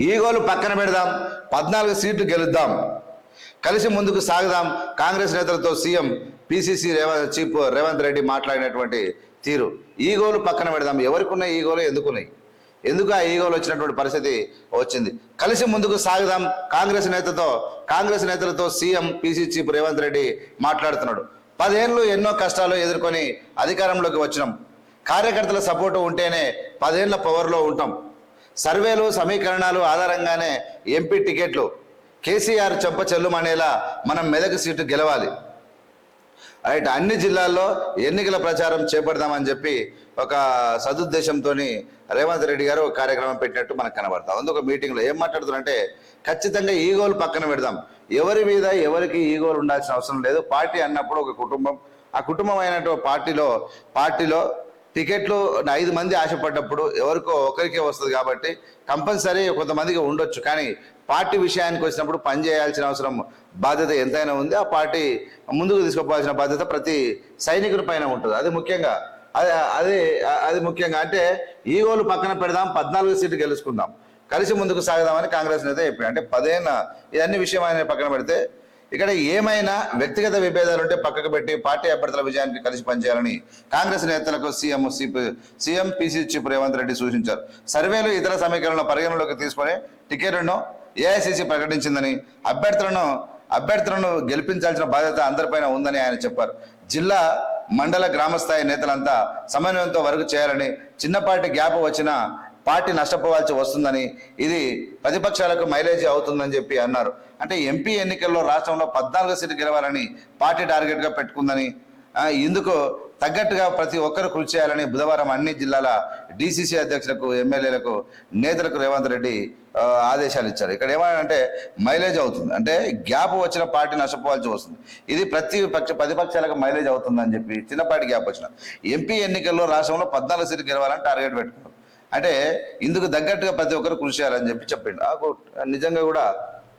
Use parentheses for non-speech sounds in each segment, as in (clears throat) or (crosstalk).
ఈగోలు పక్కన పెడదాం పద్నాలుగు సీట్లు గెలుద్దాం. కలిసి ముందుకు సాగుదాం. కాంగ్రెస్ నేతలతో CM PCC Revanth chief Revanth Reddy మాట్లాడినటువంటి తీరు. ఈగోలు పక్కన పెడదాం. ఎవరికి ఉన్నాయి ఈగోలు ఎందుకున్నాయి? ఎందుకు ఆ ఈగోలు వచ్చినటువంటి పరిస్థితి వచ్చింది? కలిసి ముందుకు సాగుదాం. కాంగ్రెస్ నేతతో కాంగ్రెస్ నేతలతో CM PC chief Revanth Reddy మాట్లాడుతున్నాడు. పదేళ్ళు ఎన్నో కష్టాలు ఎదుర్కొని అధికారంలోకి వచ్చినాం. కార్యకర్తల సపోర్టు ఉంటేనే పదేళ్ళ పవర్లో ఉంటాం. సర్వేలు సమీకరణాలు ఆధారంగానే ఎంపీ టికెట్లు. కేసీఆర్ చెంప చెల్లుమనేలా మనం మెదక్ సీటు గెలవాలి. రైట్ అన్ని జిల్లాల్లో ఎన్నికల ప్రచారం చేపడదామని చెప్పి ఒక సదుద్దేశంతో రేవంత్ రెడ్డి గారు కార్యక్రమం పెట్టినట్టు మనకు కనబడతాం అందుకు మీటింగ్లో ఏం మాట్లాడుతున్నారంటే ఖచ్చితంగా ఈగోలు పక్కన పెడదాం. ఎవరి మీద ఎవరికి ఈగోలు ఉండాల్సిన అవసరం లేదు. పార్టీ అన్నప్పుడు ఒక కుటుంబం ఆ కుటుంబం అయినటువంటి పార్టీలో పార్టీలో టికెట్లు ఐదు మంది ఆశపడ్డప్పుడు ఎవరికో ఒకరికే వస్తుంది కాబట్టి కంపల్సరీ కొంతమందికి ఉండొచ్చు. కానీ పార్టీ విషయానికి వచ్చినప్పుడు పని చేయాల్సిన అవసరం బాధ్యత ఎంతైనా ఉంది. ఆ పార్టీ ముందుకు తీసుకోవాల్సిన బాధ్యత ప్రతి సైనికుడి పైన ఉంటుంది. అది ముఖ్యంగా అది అది అది ముఖ్యంగా అంటే ఈగోలు పక్కన పెడదాం పద్నాలుగు సీట్లు గెలుచుకుందాం. కలిసి ముందుకు సాగుదామని కాంగ్రెస్ నేత చెప్పాడు అంటే పదేళ్ళ ఇవన్నీ విషయం ఆయన పక్కన పెడితే ఇక్కడ ఏమైనా వ్యక్తిగత విభేదాలు ఉంటే పక్కకు పెట్టి పార్టీ అభ్యర్థుల విజయానికి కలిసి పనిచేయాలని కాంగ్రెస్ నేతలకు CM CM PC chief Revanth Reddy సూచించారు. సర్వేలు ఇతర సమీకరణలను పరిగణలోకి తీసుకునే టికెట్లను ఏఐసిసి ప్రకటించిందని అభ్యర్థులను అభ్యర్థులను గెలిపించాల్సిన బాధ్యత అందరిపైన ఉందని ఆయన చెప్పారు. జిల్లా మండల గ్రామస్థాయి నేతలంతా సమన్వయంతో వరకు చేయాలని చిన్నపాటి గ్యాప్ వచ్చినా పార్టీ నష్టపోవాల్సి వస్తుందని ఇది ప్రతిపక్షాలకు మైలేజ్ అవుతుందని చెప్పి అన్నారు. అంటే ఎంపీ ఎన్నికల్లో రాష్ట్రంలో పద్నాలుగు సీట్లు గెలవాలని పార్టీ టార్గెట్గా పెట్టుకుందని ఇందుకు తగ్గట్టుగా ప్రతి ఒక్కరు కృషి చేయాలని బుధవారం అన్ని జిల్లాల డీసీసీ అధ్యక్షులకు ఎమ్మెల్యేలకు నేతలకు రేవంత్ రెడ్డి ఆదేశాలు ఇచ్చారు. ఇక్కడ ఏమంటే మైలేజ్ అవుతుంది. అంటే గ్యాప్ వచ్చిన పార్టీ నష్టపోవాల్సి వస్తుంది. ఇది ప్రతి పక్ష ప్రతిపక్షాలకు మైలేజ్ అవుతుందని చెప్పి చిన్నపాటి గ్యాప్ వచ్చిన. ఎంపీ ఎన్నికల్లో రాష్ట్రంలో పద్నాలుగు సీట్లు గెలవాలని టార్గెట్ పెట్టుకున్నారు. అంటే ఇందుకు తగ్గట్టుగా ప్రతి ఒక్కరు కృషి చేయాలని చెప్పి చెప్పిండు. ఆ నిజంగా కూడా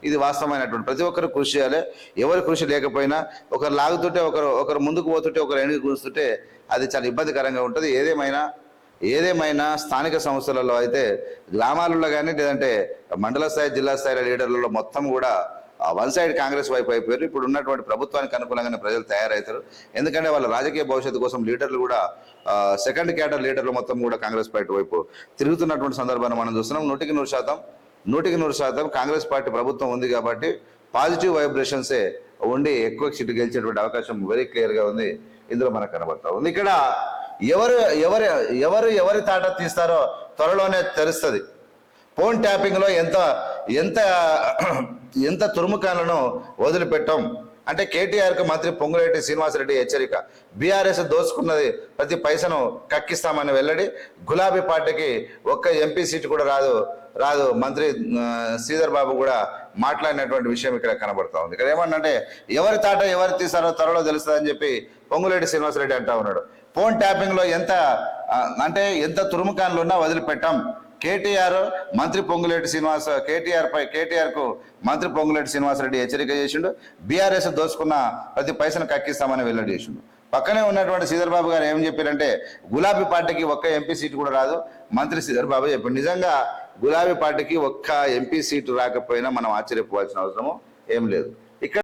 ఇది వాస్తవమైనటువంటి ప్రతి ఒక్కరు కృషి చేయాలి. ఎవరి కృషి లేకపోయినా ఒకరు లాగుతుంటే ఒకరు ఒకరు ముందుకు పోతుంటే ఒకరు ఎనిమిది కూస్తుంటే అది చాలా ఇబ్బందికరంగా ఉంటుంది. ఏదేమైనా ఏదేమైనా స్థానిక సంస్థలలో అయితే గ్రామాలలో కానీ లేదంటే మండల స్థాయి జిల్లా స్థాయి లీడర్లలో మొత్తం కూడా వన్ సైడ్ కాంగ్రెస్ వైపు అయిపోయారు. ఇప్పుడు ఉన్నటువంటి ప్రభుత్వానికి అనుకూలంగానే ప్రజలు తయారవుతారు. ఎందుకంటే వాళ్ళ రాజకీయ భవిష్యత్తు కోసం లీడర్లు కూడా సెకండ్ క్యాటర్ లీడర్లు మొత్తం కూడా కాంగ్రెస్ పార్టీ వైపు తిరుగుతున్నటువంటి సందర్భాన్ని మనం చూస్తున్నాం. నూటికి నూరు శాతం నూటికి నూరు శాతం కాంగ్రెస్ పార్టీ ప్రభుత్వం ఉంది కాబట్టి పాజిటివ్ వైబ్రేషన్సే ఉండి ఎక్కువ సీటు గెలిచేటువంటి అవకాశం వెరీ క్లియర్గా ఉంది. ఇందులో మనకు కనబడతా ఉంది. ఇక్కడ ఎవరు ఎవరు ఎవరు ఎవరి తాట తీస్తారో త్వరలోనే తెలుస్తుంది. ఫోన్ ట్యాపింగ్లో ఎంత ఎంత (clears throat) ఎంత తురుముకాలను వదిలిపెట్టాం? అంటే కేటీఆర్కి మంత్రి పొంగులేటి శ్రీనివాసరెడ్డి హెచ్చరిక. బీఆర్ఎస్ దోచుకున్నది ప్రతి పైసను కక్కిస్తామని వెల్లడి గులాబీ పార్టీకి ఒక్క ఎంపీ సీటు కూడా రాదు రాదు మంత్రి శ్రీధర్ బాబు కూడా మాట్లాడినటువంటి విషయం ఇక్కడ కనబడతా ఉంది. ఇక్కడ ఏమన్నంటే ఎవరి తాట ఎవరు తీసారో త్వరలో తెలుస్తుందని చెప్పి పొంగులేటి శ్రీనివాసరెడ్డి అంటా ఉన్నాడు. ఫోన్ ట్యాపింగ్లో ఎంత అంటే ఎంత తురుముకాన్లు ఉన్నా వదిలిపెట్టాం. కేటీఆర్ మంత్రి పొంగులేటి శ్రీనివాస కేటీఆర్ పై కేటీఆర్కు మంత్రి పొంగులేటి శ్రీనివాసరెడ్డి హెచ్చరిక చేసిండు. బీఆర్ఎస్ దోచుకున్న ప్రతి పైసను కక్కిస్తామని వెల్లడి చేసిండు. పక్కనే ఉన్నటువంటి సీధర్బాబు గారు ఏం చెప్పారంటే గులాబీ పార్టీకి ఒక్క ఎంపీ సీటు కూడా రాదు. మంత్రి సీధర్బాబు చెప్పారు. నిజంగా గులాబీ పార్టీకి ఒక్క ఎంపీ సీటు రాకపోయినా మనం ఆశ్చర్యపోవాల్సిన అవసరము ఏం లేదు.